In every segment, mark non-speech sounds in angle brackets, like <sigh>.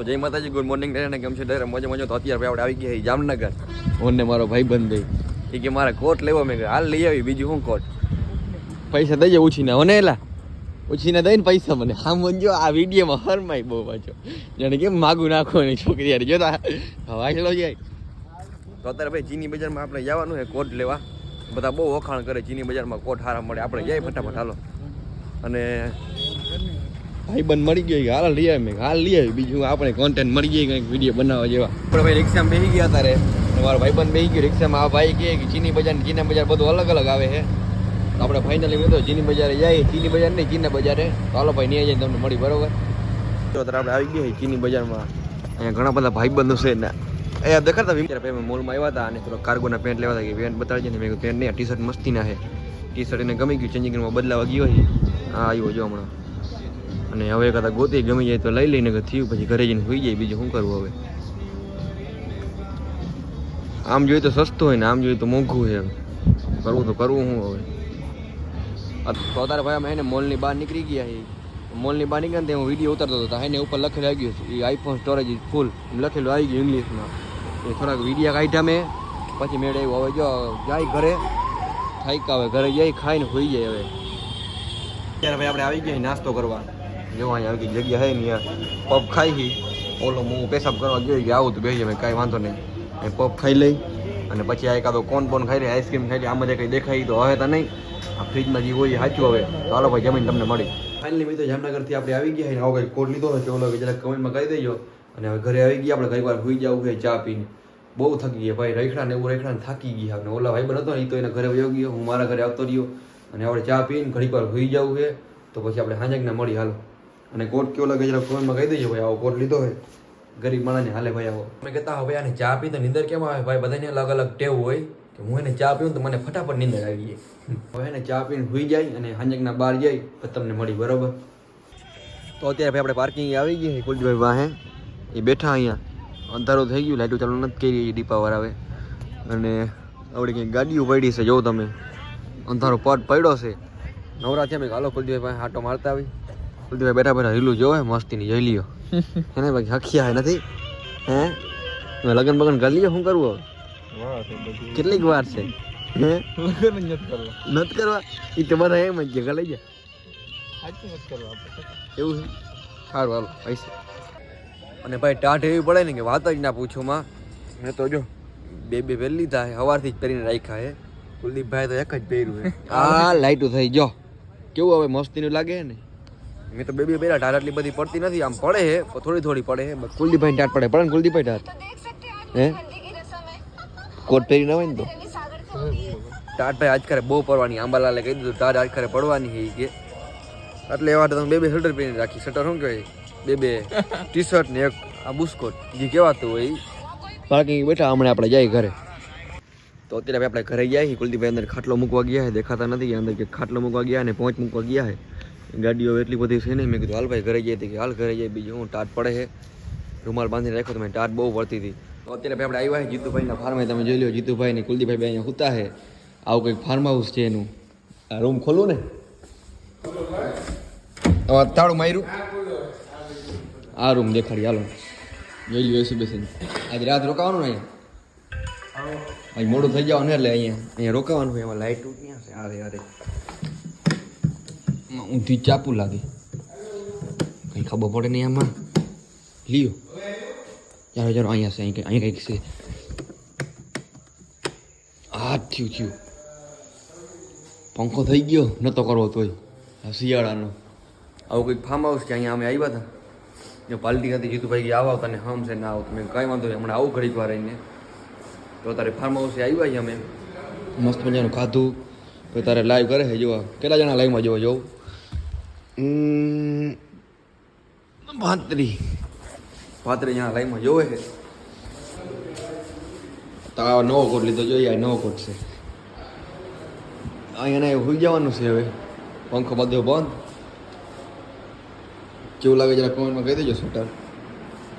તો જય માતાજી ગુડ મોર્નિંગ ને કેમ છે? ડરે મજા મજા તો અત્યારે આપણે આવી ગયા જામનગર. ઓને મારો ભાઈ બંધ એ કે મારે કોટ લેવો. મેં હાલ લઈ આવી બીજું શું કોટ? પૈસા દઈએ ઉછીને. ઓને એલા ઉછીને દઈને પૈસા મને. હા જો આ વિડીયોમાં હરમાય બહુ પાછો. જાણે કેમ માગું નાખો ને છોકરી યાર જોતા વાંચલો જાય. તો અત્યારે ભાઈ ચીની બજારમાં આપણે જવાનું છે કોટ લેવા. બધા બહુ વખાણ કરે ચીની બજારમાં કોટ હારા મળે. આપણે જઈએ ફટાફટ હાલો. અને ભાઈ બંધ મળી ગયો હાલ લઈ આવી મેં. હાલ લઈ આવી બીજું આપણે કોન્ટેન્ટ મળી ગઈ કંઈક વીડિયો બનાવવા જેવા. આપણે ભાઈ રિક્ષામાં બેસી ગયા તારે. મારો ભાઈ બંધ બેસી ગયો રિક્ષામાં આ ભાઈ કહે કે ચીની બજાર ચીના બજાર બધું અલગ અલગ આવે છે. તો આપણે ફાઇનલી મેં તો ચીની બજારે જઈએ ચીની બજાર નહીં, ચીના બજારે. તો હાલો ભાઈ નહીં જઈને તમને મળી બરોબર. તો અત્યારે આપણે આવી ગયા ચીની બજારમાં. અહીંયા ઘણા બધા ભાઈબંધો છે ને. અહીંયા દેખાડતા વિચાર ભાઈ મોલમાં આવ્યા હતા અને થોડો કાર્ગોના પેન્ટ લેવા હતા કે પેન્ટ બતાડજે ને. મેં પેન્ટ નહીં ટી શર્ટ મસ્તી ના છે. ટી શર્ટ એને ગમી ગયું ચેન્જિંગમાં બદલાવા ગયો છે. હા, આવ્યો જો હમણાં. અને હવે કદાચ ગોતી ગમી જાય તો લઈ લઈને થયું, પછી ઘરે જઈને હોઈ જાય, બીજું શું કરવું હવે? આમ જોઈએ તો સસ્તું હોય ને આમ જોઈએ તો મોંઘું છે કરવું તો કરવું શું હવે. તો તારે ભાઈ અમે એને મોલની બહાર નીકળી ગયા છે મોલની બહાર નીકળે ને હું વીડિયો ઉતારતો હતો એને ઉપર લખેલું આવી ગયું એ આઈફોન સ્ટોરેજ ફૂલ લખેલું આવી ગયું ઇંગ્લિશમાં. એ થોડાક વિડીયા કાઢ્યા મેં. પછી મેળ આવ્યું હવે જો, જાય ઘરે. થાઈક આવે ઘરે જઈ ખાઈને હોઈ જાય હવે. ત્યારે ભાઈ આપણે આવી ગયા નાસ્તો કરવા. જો અહીંયા આવી જગ્યા હે ને પબ ખાઈ હી. ઓલો હું પેશાબ કરવા ગયો કે આવું તો બેસી મેં કાંઈ વાંધો નહીં. એ પબ ખાઈ લઈ અને પછી આ એકાદો કોન બોન ખાઈ લઈ આઈસ્ક્રીમ ખાઈ લે આ મજા કંઈ દેખાય તો હવે તો નહીં. આ ફ્રીજમાં જે હોય સાચું હવે. તો હાલો ભાઈ, જમીન તમને મળી. ફાઇનલી મિત્રો, જામનગરથી આપણે આવી ગયા આવો કંઈક કોટ લીધો હોય તો ઓલો જરાક કમેન્ટમાં કહી દેજો. અને હવે ઘરે આવી ગયા, આપણે ઘણી વાર સુઈ જવું છે ચા પીને. બહુ થકી ગયા ભાઈ, રખડા ને એવું રખડા થાકી ગયા અને ઓલા ભાઈ બનતો ને એ તો એના ઘરે વયો ગયો, હું મારા ઘરે આવતો રહ્યો. અને આપણે ચા પીને ઘડીક વાર સુઈ જવું છે તો પછી આપણે હાંજકને મળી, હાલો. અને કોટ કેવો લાગે જરા કોમેન્ટમાં કહી દેજો ભાઈ આવો કોટ લીધો હોય ગરીબ માણસને હાલે ભાઈ આવો. મેં કહેતા હવે આને ચા પી તો નીંદર કેમ આવે? ભાઈ બધાને અલગ અલગ ટેવ હોય કે હું એને ચા પીઉં તો મને ફટાફટ નીંદર આવી જાય. હવે એને ચા પીને સુઈ જાય અને હાંજકના બહાર જાય તો તમને મળી બરોબર? તો અત્યારે ભાઈ આપણે પાર્કિંગ આવી ગઈ છે કુલજીભાઈ વાહે. એ બેઠા અહીંયા. અંધારું થઈ ગયું લાઈટો ચાલુ નથી કરી એ ડીપાવાર આવે અને આપણે કંઈક ગાડીઓ પડી છે જો તમે. અંધારો પટ પડ્યો છે. નવરા થયા મેં હાલો કુલજીભાઈ પાસે આટો મારતા આવી. કુલજીભાઈ બેઠા બેઠા રીલું જોવે મસ્તીની જોઈ લ્યો. <laughs> એને બાકી હખિયા નથી? હે? મેં લગન બગન કરી લ્યો શું કરવું કેટલીક વાર છે. હે? નથી કરવા. એ તો બધા એમ જ છે લઈ જાય એવું છે? સારું હાલો પૈસા અને ભાઈ ટાઢ એવી પડે ને કે વાત જ ના પૂછો માં. મેં તો જો. બે બે પહેરી લીધા છે સવારથી જ પહેરીને રાખ્યા છે કુલદીપભાઈ તો એક જ પહેર્યું છે <laughs> આ લાઈટું થઈ જો. કેવું હવે મસ્તીનું લાગે ને? મેં તો બે બે પહેર્યા ઢાર આટલી બધી પડતી નથી આમ પડે છે થોડી થોડી પડે છે બસ. કુલદીપભાઈ ટાઢ પડે પડે ને કુલદીપભાઈ ટાઢ હે? કોટ પહેરી ના હોય ને તો ટાટભાઈ આજ ખરે બહુ પડવાની આંબાલાલે કહી દીધું ટાટ આજ ખરે પડવાની હે કે. એટલે એવા તો તમે બે બે શર્ટર પહેરીને રાખી શટર શું કહેવાય? બે બે <laughs> ટી શર્ટ ને એક આ બુસ્કોટ જે કહેવાતું હોય પાર્કિંગ બેઠા હમણાં આપણે જાય ઘરે. તો અત્યારે આપણે ઘરે ગયા છીએ કુલદીપભાઈ અંદર ખાટલો મૂકવા ગયા છે દેખાતા નથી અંદર કે ખાટલો મૂકવા ગયા અને પહોંચ મૂકવા ગયા છે. ગાડીઓ એટલી બધી છે ને મેં કીધું હાલ ભાઈ ઘરે જઈએ કે હાલ ઘરે જઈએ. બીજું હું ટાટ પડે છે. રૂમાલ બાંધીને રાખ્યો તો મેં ટાટ બહુ પડતી હતી. તો અત્યારે ભાઈ આપણે આવ્યા છે જીતુભાઈના ફાર્મે તમે જોઈ લો જીતુભાઈ ને કુલદીપભાઈ બે અહીંયા હુતા છે. આવું કંઈક ફાર્મ હાઉસ છે એનું. આ રૂમ ખોલું ને? તાળું માર્યું? આ રૂમ દેખાડી હાલો. જોઈ લો એસી બેસીને. આજે રાત રોકાવાનું ને અહીંયા? આજે મોડું થઈ જવાનું એટલે અહીંયા અહીંયા રોકાવાનું એમાં લાઇટ ક્યાં છે? અરે અરે ઊંધી ચાપુ લાગે. કંઈ ખબર પડે નહીં આમાં. લ્યો. ચાલો ચાલો, અહીંયા છે અહીં અહીંયા કંઈક છે. આ થયું થયું. પંખો થઈ ગયો નહોતો કરવો તોય. આ શિયાળાનો. આવું કંઈક ફાર્મ હાઉસ છે, અહીંયા અમે આવ્યા હતા. જો પાલટી હતી જીતુભાઈ કે આવો તને હમ છે ના આવો. મેં કાંઈ વાંધો નહીં, હમણાં આવું ઘડીક વાર રહીને તો તારે ફાર્મ હાઉસે આવ્યા છીએ અમે. મસ્ત મજાનું ખાધું. તો તારે લાઈવ કરે છે, જોવા. કેટલા જણા લાઈવમાં જોવા, જોવું? ભાતરી ભાતરી અહીંયા લાઈમાં જોવે છે. તો નવો કોટ લીધો જોઈએ આ નવો કોટ છે. અહીંયા ને હોઈ જવાનું છે હવે. પંખો બધો બંધ. કેવું લાગે જરા કોમેન્ટમાં કહી દેજો શૂટર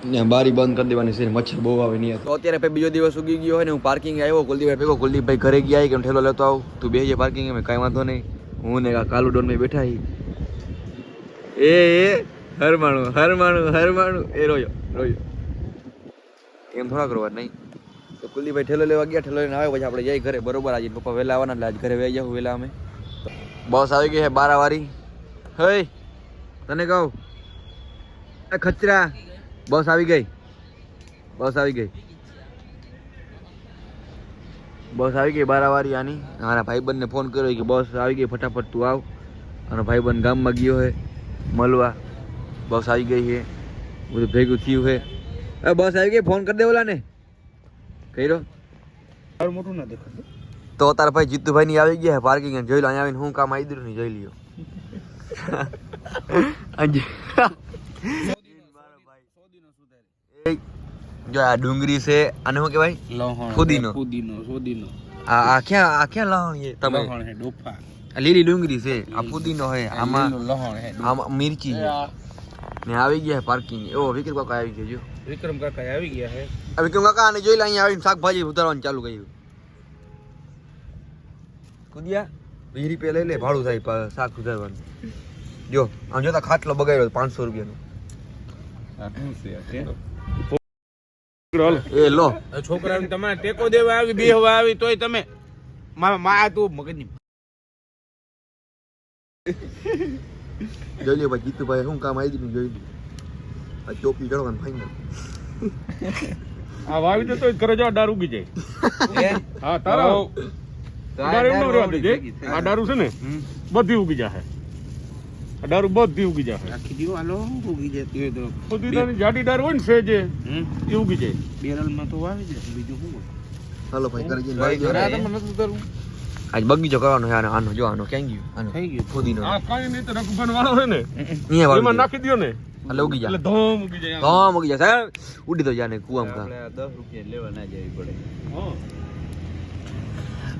ને બારી બંધ કરી દેવાની છે મચ્છર બહુ આવે નહીં તો અત્યારે ભાઈ બીજો દિવસ ઉગી ગયો હોય ને હું પાર્કિંગ આવ્યો કુલદીપભાઈ ભેગો કુલદીપભાઈ ઘરે ગયા કે હું ઠેલો લેતો આવું. તું બેસી પાર્કિંગ મેં કાંઈ વાંધો નહીં. હું ને કાલુ ડોન મેં બેઠા હી. એ એ, હરમાણું હરમાણું હરમાણું. એ રોયો રોયો. એમ થોડા કરવા નહીં. તો કુલદીપભાઈ ઠેલો લેવા ગયા, ઠેલો લઈને આવે પછી આપણે જઈ ઘરે. બરોબર, આજે પપ્પા વહેલા આવવાના, એટલે આજ ઘરે વહી જાઉં, વહેલા અમે. બસ આવી ગઈ છે બારાવારી. હઈ, તને કહું. એ ખચરા. બસ આવી ગઈ. બસ આવી ગઈ. બસ આવી ગઈ બારાવારી આની. મારા ભાઈબંધને ફોન કર્યો કે બસ આવી ગઈ, ફટાફટ તું આવ. અને ભાઈબંધ ગામમાં ગયો છે મળવા. બસ આવી ગઈ છે. બધું ભેગું થયું છે. હવે બસ આવી ગઈ ફોન કરી દે ઓલા ને કર્યો મોટું ના દેખાતું તો તારા ભાઈ જીતુભાઈ ની આવી ગયા પાર્કિંગ જોઈ લો અહીંયા આવીને હું કામ આવી ને જોઈ લ્યો. જો આ ડુંગળી છે અને શું કહેવાય? લહણ ફુદીનો. ફુદીનો સોદીનો આ આ ક્યાં આ ક્યાં લહણ છે? તમે ડોફા લીલી ડુંગળી છે. આ પુદીનો છે આમાં લહણ આમાં મિર્ચી છે. ને આવી ગયા પાર્કિંગ એવો વિક્રમ કાકા આવી ગયા જો. વિક્રમ કાકા આવી ગયા છે. વિક્રમ કાકા આને જોઈ લે અહીંયા આવીને શાકભાજી ઉતારવાનું ચાલુ કર્યું. કુદિયા વીસ રૂપિયા લઈ લે ભાડું થાય શાક સુધારવાનું જો આમ જોતા ખાટલો બગાડ્યો પાંચસો રૂપિયાનો. એ લો. છોકરાને તમારે ટેકો દેવા આવી બેહવા આવી તોય તમે મા મા તું મગજની જોઈ લે ભાઈ જીતુભાઈ શું કામ આવી દીધું જોઈ લે આ ચોપી ચડવાનું ફાઈનલ આ વાવી દે તો ઘરે જવા દારૂ ઉગી જાય હા તારા દારૂ એમ રહેવા દેજે. આ દારૂ છે ને બધી ઉગી જાય આ દારૂ બધી ઉગી જાય આખી દીવાલો ઉગી જતી હોય તો બધી તારી જાડી દારૂ હોય ને સેજે એ ઉગી જાય બેરલમાં તો વાવી દે બીજું શું હાલો ભાઈ કરી જઈને વાળી દો. ના, તમે નતું કરવું આજ બગીચો કરવાનો છે આનો જો આનો ક્યાં ગયું આનો થઈ ગયું ફોદીનો આ કઈ નહીં તો રઘુભાન વાળો છે ને અહીંયા વાળી એમાં નાખી દો ને એટલે ઉગી એટલે જા ધોમ ઉગી જાય ધોમ હા જાય સાહેબ ઉડી તો જાને કુવામ કા દસ રૂપિયા લેવા ના જવી પડે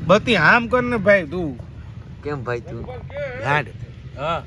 બતી આમ કર ને ભાઈ તું કેમ ભાઈ તું હાડ હા